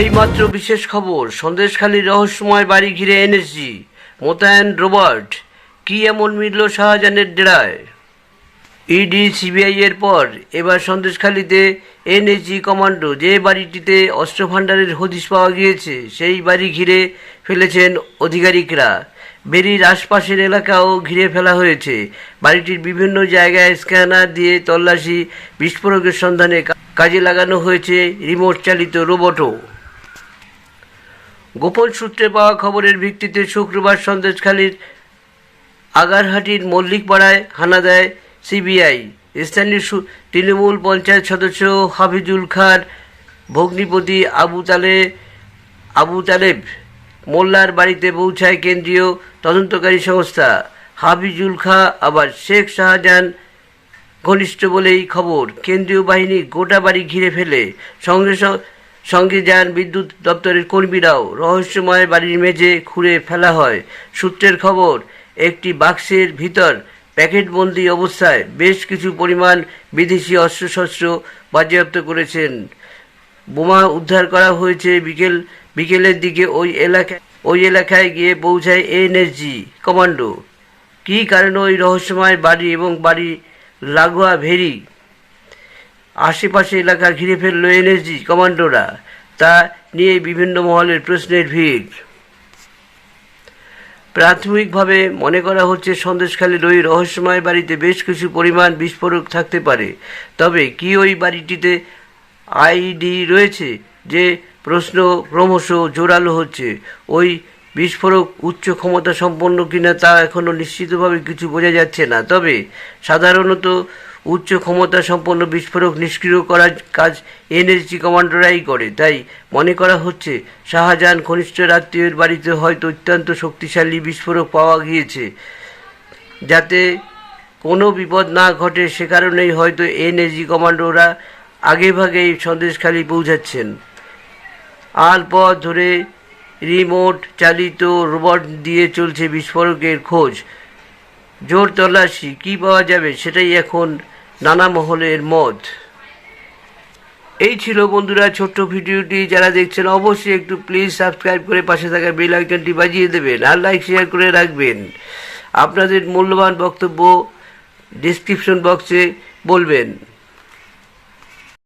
এই মাত্র বিশেষ খবর সন্দেশখালীর রহস্যময় বাড়ি ঘিরে এনএসজি মোতায়েন রোবট কি এমন মিলল শাহজাহানের ডেরায়? ইডি সিবিআই এর পর এবার সন্দেশখালীতে এনএসজি কমান্ডো, যে বাড়িটিতে অস্ত্র ভাণ্ডারের হদিশ পাওয়া গিয়েছে, সেই বাড়ি ঘিরে ফেলেছেন আধিকারিকরা বেরির আশপাশের এলাকাও ঘিরে ফেলা হয়েছে। বাড়িটির বিভিন্ন জায়গায় স্ক্যানার দিয়ে তল্লাশি, বিস্ফোরকের সন্ধানে কাজে লাগানো হয়েছে রিমোট চালিত রোবটও। গোপন সূত্রে পাওয়া খবরের ভিত্তিতে শুক্রবার সন্দেশখালীর আগারহাটির মল্লিকপাড়ায় হানা দেয় সিবিআই। স্থানীয় তৃণমূল পঞ্চায়েত সদস্য হাফিজুল খান, ভগ্নিপতি আবু তালে আবু তালেব মোল্লার বাড়িতে পৌঁছায় কেন্দ্রীয় তদন্তকারী সংস্থা। হাফিজুল খা আবার শেখ শাহজাহান ঘনিষ্ঠ বলেই খবর। কেন্দ্রীয় বাহিনী গোটা বাড়ি ঘিরে ফেলে। সঙ্গে সঙ্গে যান বিদ্যুৎ দপ্তরের কর্মীরাও। রহস্যময় বাড়ির মেঝে খুঁড়ে ফেলা হয়। সূত্রের খবর, একটি বাক্সের ভিতর প্যাকেটবন্দি অবস্থায় বেশ কিছু পরিমাণ বিদেশি অস্ত্রশস্ত্র বাজেয়াপ্ত করেছেন। বোমা উদ্ধার করা হয়েছে বিকেল, বিকেলের দিকে ওই এলাকায় ওই এলাকায় গিয়ে পৌঁছায় এনএসজি কমান্ডো। কী কারণে ওই রহস্যময় বাড়ি এবং বাড়ি লাগোয়া ভেরি আশেপাশে এলাকা ঘিরে ফেলল এনএসজি কমান্ডোরা। তা নিয়ে বিভিন্ন মহলের প্রশ্নের ভিড়। প্রাথমিকভাবে মনে করা হচ্ছে সন্দেশখালীর ওই রহস্যময় বাড়িতে বেশ কিছু পরিমাণ বিস্ফোরক থাকতে পারে। তবে কি ওই বাড়িটিতে আইডি রয়েছে যে প্রশ্ন ক্রমশ জোরালো হচ্ছে? ওই বিস্ফোরক উচ্চ ক্ষমতা সম্পন্ন কিনা তা এখনও নিশ্চিতভাবে কিছু বোঝা যাচ্ছে না। তবে সাধারণত উচ্চ ক্ষমতা সম্পন্ন বিস্ফোরক নিষ্ক্রিয় করার কাজ এনএসজি কমান্ডোরাই করে। তাই মনে করা হচ্ছে, শাহজাহান ঘনিষ্ঠ আত্মীয়ের বাড়িতে হয়তো অত্যন্ত শক্তিশালী বিস্ফোরক পাওয়া গিয়েছে। যাতে কোনো বিপদ না ঘটে, সে কারণেই হয়তো এনএসজি কমান্ডোরা আগেভাগেই সন্দেশখালী পৌঁছাচ্ছেন। আর পথ ধরে রিমোট চালিত রোবট দিয়ে চলছে বিস্ফোরকের খোঁজ। জোর তল্লাশি, কী পাওয়া যাবে সেটাই এখন নানা মহলের মদ। এই ছিল বন্ধুরা ছোট্ট ভিডিওটি, যারা দেখছেন অবশ্যই একটু প্লিজ সাবস্ক্রাইব করে পাশে থাকা বেল আইকনটি বাজিয়ে দেবেন আর লাইক শেয়ার করে রাখবেন। আপনাদের মূল্যবান বক্তব্য ডিসক্রিপশন বক্সে বলবেন।